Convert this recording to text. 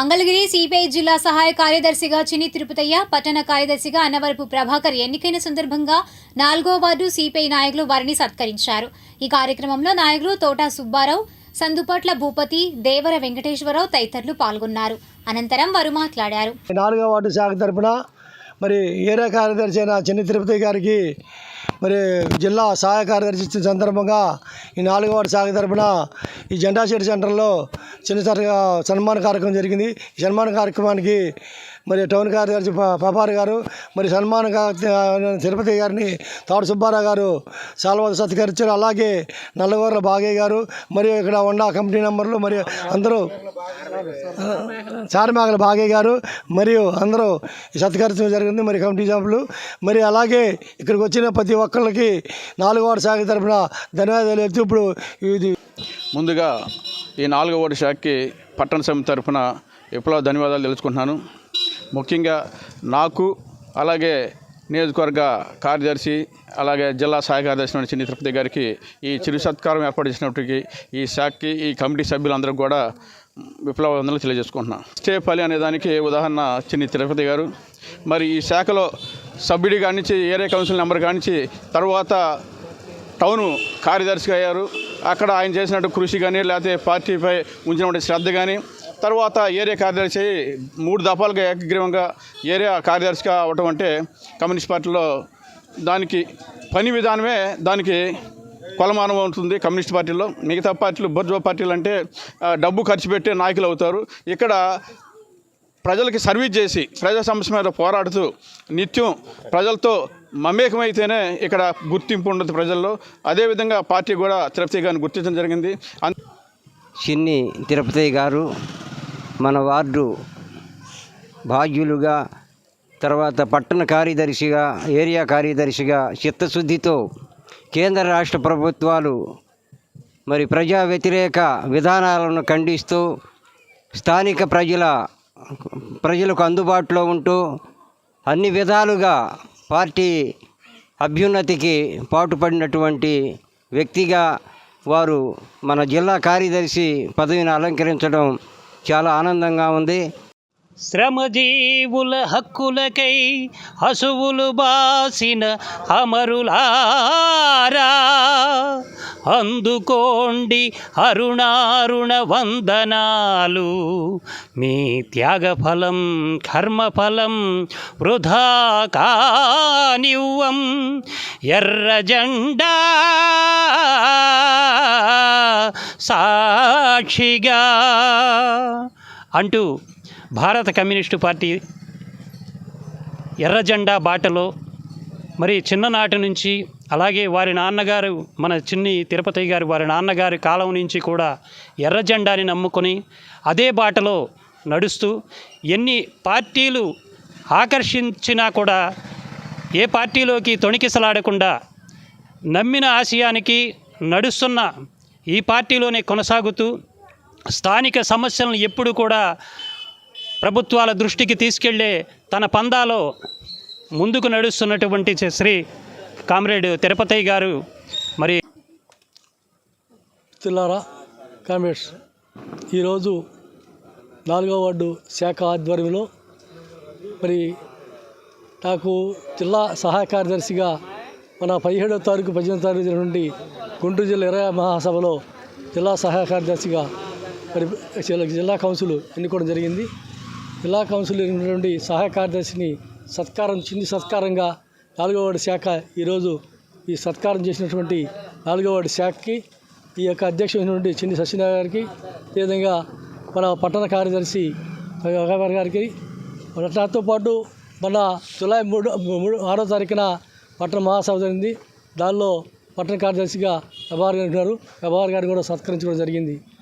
Mangalagiri CPI జిల్లా సహాయ కార్యదర్శిగా చిన్ని తిరుపతయ్య పట్టణ కార్యదర్శిగా అన్నవరపు ప్రభాకర్ ఎన్నికైన సందర్భంగా నాలుగో వార్డు సిపిఐ నాయకులు వారిని సత్కరించారు. ఈ కార్యక్రమంలో నాయకులు తోటా సుబ్బారావు సందుపట్ల భూపతి దేవర వెంకటేశ్వరరావు తదితరులు పాల్గొన్నారు. అనంతరం వారు మాట్లాడారు. నాలుగో వార్డు శాఖ తరపున మరి ఏరియా కార్యదర్శి అయిన చిన్న తిరుపతి గారికి మరి జిల్లా సహాయ కార్యదర్శి ఇచ్చిన సందర్భంగా ఈ నాలుగో వార్డు శాఖ తరపున ఈ జెండా షేడ్ సెంటర్లో చిన్న సన్మాన కార్యక్రమం జరిగింది. ఈ సన్మాన కార్యక్రమానికి మరి టౌన్ కార్యదర్శి ప- గారు మరి సన్మాన తిరుపతి గారిని తాడు సుబ్బారావు గారు సాల్వాత సత్కరించారు. అలాగే నల్లగోర్ల బాగయ్య గారు మరియు ఇక్కడ ఉన్న కంపెనీ నెంబర్లు మరియు అందరూ చార్మాగల బాగయ్య గారు మరియు అందరూ ఈ సత్కరించడం జరిగింది. మరి కమిటీ సభ్యులు మరి అలాగే ఇక్కడికి వచ్చిన ప్రతి ఒక్కళ్ళకి నాలుగో వార్డు శాఖ తరఫున ధన్యవాదాలు చెప్తూ ఇప్పుడు ఇది ముందుగా ఈ నాలుగో వార్డు శాఖకి పట్టణ సమితి తరఫున ఎప్పుడో ధన్యవాదాలు తెలుసుకుంటున్నాను. ముఖ్యంగా నాకు అలాగే నియోజకవర్గ కార్యదర్శి అలాగే జిల్లా సహాయ కార్యదర్శి అయిన చిన్ని తిరుపతి గారికి ఈ చిరు సత్కారం ఏర్పాటు చేసినప్పటికీ ఈ శాఖకి ఈ కమిటీ సభ్యులందరూ కూడా విప్లవ వందలు తెలియజేసుకుంటున్నాను స్టేపల్లి అనే దానికి ఉదాహరణ చిన్ని తిరుపతి గారు. మరి ఈ శాఖలో సభ్యుడి కానించి ఏరియా కౌన్సిల్ నెంబర్ కానించి తర్వాత టౌను కార్యదర్శిగా అయ్యారు. అక్కడ ఆయన చేసినట్టు కృషి కానీ లేకపోతే పార్టీపై ఉంచినటువంటి శ్రద్ధ కానీ తర్వాత ఏరియా కార్యదర్శి మూడు దఫాలుగా ఏకగ్రీవంగా ఏరియా కార్యదర్శిగా అవటం అంటే కమ్యూనిస్ట్ పార్టీలో దానికి పని విధానమే దానికి కొలమానం ఉంటుంది కమ్యూనిస్ట్ పార్టీలో. మిగతా పార్టీలు బొర్జో పార్టీలు అంటే డబ్బు ఖర్చు పెట్టే నాయకులు అవుతారు. ఇక్కడ ప్రజలకి సర్వీస్ చేసి ప్రజా సమస్య మీద పోరాడుతూ నిత్యం ప్రజలతో మమేకమైతేనే ఇక్కడ గుర్తింపు ఉండదు ప్రజల్లో. అదేవిధంగా పార్టీ కూడా తిరుపతి గారిని గుర్తించడం జరిగింది. అన్- చిన్ని తిరుపతి గారు మన వార్డు బాధ్యులుగా తర్వాత పట్టణ కార్యదర్శిగా ఏరియా కార్యదర్శిగా చిత్తశుద్ధితో కేంద్ర రాష్ట్ర ప్రభుత్వాలు మరి ప్రజా వ్యతిరేక విధానాలను ఖండిస్తూ స్థానిక ప్రజల ప్రజలకు అందుబాటులో ఉంటూ అన్ని విధాలుగా పార్టీ అభ్యున్నతికి పాటుపడినటువంటి వ్యక్తిగా వారు మన జిల్లా కార్యదర్శి పదవిని అలంకరించడం చాలా ఆనందంగా ఉంది. శ్రమజీవుల హక్కులకై హసువులు బాసిన అమరులారా అందుకోండి అరుణారుణ వందనాలు. మీ త్యాగఫలం కర్మఫలం వృధా కానివ్వం. ఎర్ర జెండా సాక్షిగా అంటూ భారత కమ్యూనిస్టు పార్టీ ఎర్రజెండా బాటలో మరి చిన్ననాటి నుంచి అలాగే వారి నాన్నగారు మన చిన్ని తిరుపతి గారు వారి నాన్నగారి కాలం నుంచి కూడా ఎర్రజెండాని నమ్ముకొని అదే బాటలో నడుస్తూ ఎన్ని పార్టీలు ఆకర్షించినా కూడా ఏ పార్టీలోకి తొణికిసలాడకుండా నమ్మిన ఆశయానికి నడుస్తున్న ఈ పార్టీలోనే కొనసాగుతూ స్థానిక సమస్యలను ఎప్పుడు కూడా ప్రభుత్వాల దృష్టికి తీసుకెళ్ళే తన పందాలో ముందుకు నడుస్తున్నటువంటి శ్రీ- కామ్రేడ్ తిరుపతి గారు. మరి తిల్లారా కామ్రేడ్స్ ఈరోజు నాలుగో వార్డు శాఖ ఆధ్వర్యంలో మరి నాకు జిల్లా సహాయ కార్యదర్శిగా మన పదిహేడో తారీఖు పద్దెనిమిది తారీఖు జరిగినటువంటి గుంటూరు జిల్లా ఇరవై మహాసభలో జిల్లా సహాయ కార్యదర్శిగా మరి జిల్లా కౌన్సిల్ ఎన్నుకోవడం జరిగింది. జిల్లా కౌన్సిల్ ఎన్నికటువంటి సహాయ కార్యదర్శిని సత్కారం చిన్ని సత్కారంగా నాలుగో శాఖ ఈరోజు ఈ సత్కారం చేసినటువంటి నాలుగో శాఖకి ఈ యొక్క అధ్యక్షుడైనటువంటి చిన్ని సత్యనారాయణ గారికి అదేవిధంగా మన పట్టణ కార్యదర్శి గారికి నాతో పాటు మన జూలై మూడు మూడు ఆరో తారీఖున పట్టణ మహాసభ జరిగింది. దానిలో పట్టణ కార్యదర్శిగా ప్రభాకర్ గారు ఉన్నారు. ప్రభాకర్ గారిని కూడా సత్కరించడం జరిగింది.